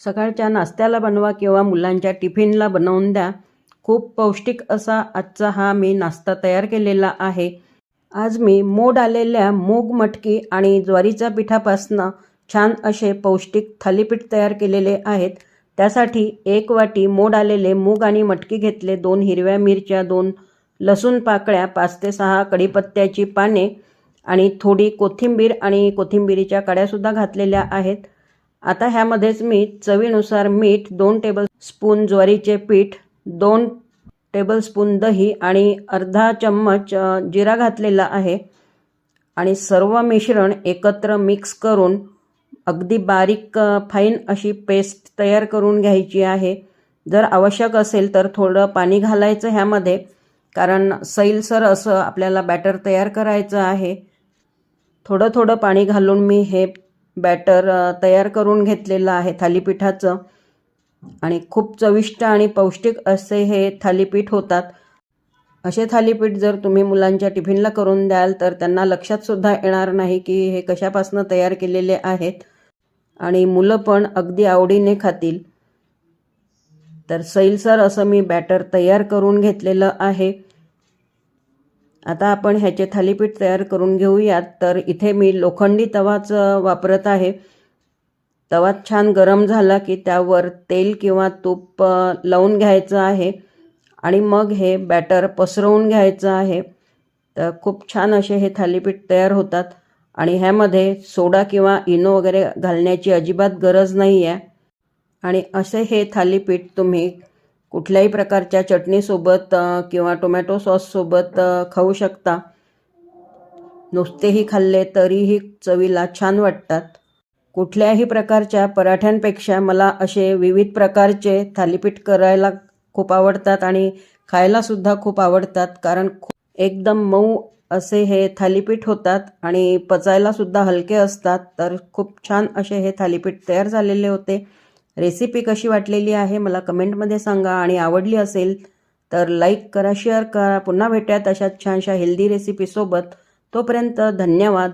सकाळच्या नाश्त्याला बनवा किंवा मुलांच्या टिफिनला बनवून द्या. खूप पौष्टिक असा आजचा हा मी नाश्ता तयार केलेला आहे. आज मी मोड आलेल्या मूग मटकी आणि ज्वारीच्या पिठापासनं छान असे पौष्टिक थालीपीठ तयार केलेले आहेत. त्यासाठी एक वाटी मोड आलेले मूग आणि मटकी घेतले दोन हिरव्या मिरच्या दोन लसूण पाकळ्या पाच ते सहा कढीपत्त्याची पाने आणि थोडी कोथिंबीर आणि कोथिंबिरीच्या कड्यासुद्धा घातलेल्या आहेत. आता ह्यामध्येच मी चवीनुसार मीठ दोन टेबल स्पून ज्वारीचे पीठ दोन टेबलस्पून दही आणि अर्धा चम्मच जिरा घातलेला आहे. आणि सर्व मिश्रण एकत्र मिक्स करून अगदी बारीक फाईन अशी पेस्ट तयार करून घ्यायची आहे. जर आवश्यक असेल तर थोडं पाणी घालायचं ह्यामध्ये कारण सैलसर असं आपल्याला बॅटर तयार करायचं आहे. थोडं थोडं पाणी घालून मी हे बॅटर तयार करून घेतलेलं आहे थालीपीठाचं. आणि खूप चविष्ट आणि पौष्टिक असे हे थालीपीठ होतात. असे थालीपीठ जर तुम्ही मुलांच्या टिफिनला करून द्याल तर त्यांना लक्षात सुद्धा येणार नाही की हे कशापासून तयार केलेले आहेत. आणि मुलं पण अगदी आवडीने खातील. तर सैलसर असं मी बॅटर तयार करून घेतलेलं आहे. आता आपण ह्याचे थालीपीठ तयार करून घेऊयात. तर इथे मी लोखंडी तवाच वापरत आहे. तवा छान गरम झाला की त्यावर तेल किंवा तूप लावून घ्यायचं आहे. आणि मग हे बॅटर पसरवून घ्यायचं आहे. तर खूप छान असे हे थालीपीठ तयार होतात. आणि ह्यामध्ये सोडा किंवा इनो वगैरे घालण्याची अजिबात गरज नाही आहे आणि असे हे थालीपीठ तुम्ही कुठल्याही प्रकारच्या चटणीसोबत किंवा टोमॅटो सॉससोबत खाऊ शकता. नुसतेही खाल्ले तरीही चवीला छान वाटतात. कुठल्याही प्रकारच्या पराठ्यांपेक्षा मला असे विविध प्रकारचे थालीपीठ करायला खूप आवडतात आणि खायलासुद्धा खूप आवडतात. कारण एकदम मऊ असे हे थालीपीठ होतात आणि पचायलासुद्धा हलके असतात. तर खूप छान असे हे थालीपीठ तयार झालेले होते. रेसिपी कशी वाटलेली आहे मला कमेंटमध्ये सांगा आणि आवडली असेल तर लाईक करा शेअर करा. पुन्हा भेटूयात अशाच छानशा हेल्दी रेसिपीसोबत तोपर्यंत धन्यवाद.